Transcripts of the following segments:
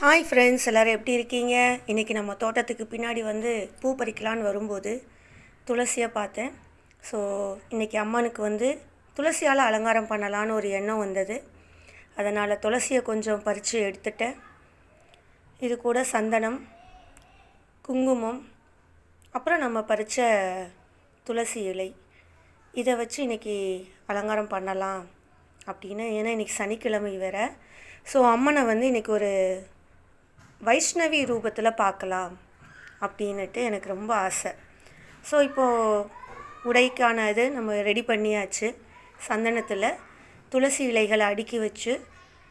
Hi friends எல்லோரும் எப்படி இருக்கீங்க? இன்றைக்கி நம்ம தோட்டத்துக்கு பின்னாடி வந்து பூ பறிக்கலான்னு வரும்போது துளசியை பார்த்தேன். ஸோ இன்றைக்கி அம்மனுக்கு வந்து துளசியால் அலங்காரம் பண்ணலான்னு ஒரு எண்ணம் வந்தது. அதனால் துளசியை கொஞ்சம் பறித்து எடுத்துட்டேன். இது கூட சந்தனம் குங்குமம் அப்புறம் நம்ம பறித்த துளசி இலை. இதை வச்சு இன்றைக்கி அலங்காரம் பண்ணலாம் அப்படின்னு. ஏன்னா இன்றைக்கி சனிக்கிழமை வேறு. ஸோ அம்மனை வந்து இன்றைக்கி ஒரு வைஷ்ணவி ரூபத்தில் பார்க்கலாம் அப்படின்னுட்டு எனக்கு ரொம்ப ஆசை. ஸோ இப்போது உடைக்கான இது நம்ம ரெடி பண்ணியாச்சு. சந்தனத்தில் துளசி இலைகளை அடுக்கி வச்சு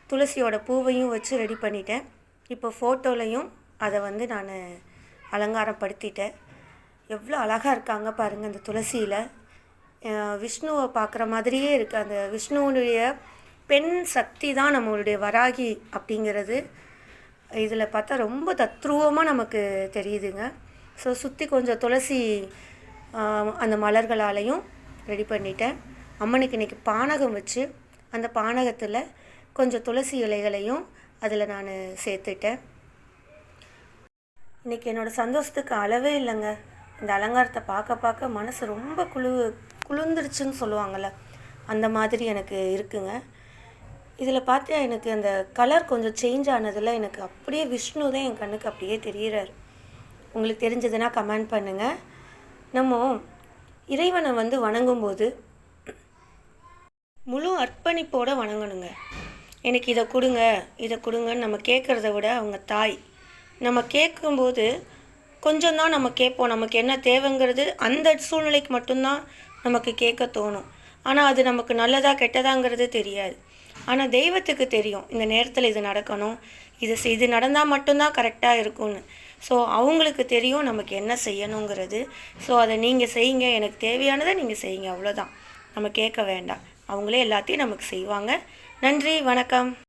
துளசியோட பூவையும் வச்சு ரெடி பண்ணிட்டேன். இப்போ ஃபோட்டோலையும் அதை வந்து நான் அலங்காரப்படுத்திட்டேன். எவ்வளோ அழகாக இருக்காங்க பாருங்கள் அந்த துளசியில். விஷ்ணுவை பார்க்குற மாதிரியே இருக்குது அந்த விஷ்ணுவனுடைய பெண் சக்தி தான் நம்மளுடைய வராகி அப்படிங்கிறது இதில் பார்த்தா ரொம்ப தத்ரூபமாக நமக்கு தெரியுதுங்க. ஸோ சுற்றி கொஞ்சம் துளசி அந்த மலர்களாலையும் ரெடி பண்ணிட்டேன். அம்மனுக்கு இன்றைக்கி பானகம் வச்சு அந்த பானகத்தில் கொஞ்சம் துளசி இலைகளையும் அதில் நான் சேர்த்துட்டேன். இன்றைக்கி என்னோடய சந்தோஷத்துக்கு அளவே இல்லைங்க. இந்த அலங்காரத்தை பார்க்க பார்க்க மனசு ரொம்ப குழு குளிர்ந்துருச்சுன்னு சொல்லுவாங்கள்ல அந்த மாதிரி எனக்கு இருக்குங்க. இதில் பார்த்தா எனக்கு அந்த கலர் கொஞ்சம் சேஞ்ச் ஆனதில் எனக்கு அப்படியே விஷ்ணு தான் என் கண்ணுக்கு அப்படியே தெரிகிறார் உங்களுக்கு தெரிஞ்சதுன்னா கமெண்ட் பண்ணுங்கள் நம்ம இறைவனை வந்து வணங்கும்போது முழு அர்ப்பணிப்போடு வணங்கணுங்க. எனக்கு இதை கொடுங்க இதை கொடுங்கன்னு நம்ம கேட்குறத விட அவங்க தாய். நம்ம கேட்கும்போது கொஞ்சம் தான் நம்ம கேட்போம். நமக்கு என்ன தேவைங்கிறது அந்த சூழ்நிலைக்கு மட்டும்தான் நமக்கு கேட்க தோணும். ஆனால் அது நமக்கு நல்லதா கெட்டதாங்கிறது தெரியாது. ஆனால் தெய்வத்துக்கு தெரியும் இந்த நேரத்தில் இது நடக்கணும் இது இது நடந்தால் மட்டும்தான் கரெக்டாக இருக்கும்னு. ஸோ அவங்களுக்கு தெரியும் நமக்கு என்ன செய்யணுங்கிறது. ஸோ அதை நீங்கள் செய்யுங்க எனக்கு தேவையானதை நீங்கள் செய்யுங்க அவ்வளோதான் நம்ம கேட்க வேண்டாம். அவங்களே எல்லாத்தையும் நமக்கு செய்வாங்க. நன்றி வணக்கம்.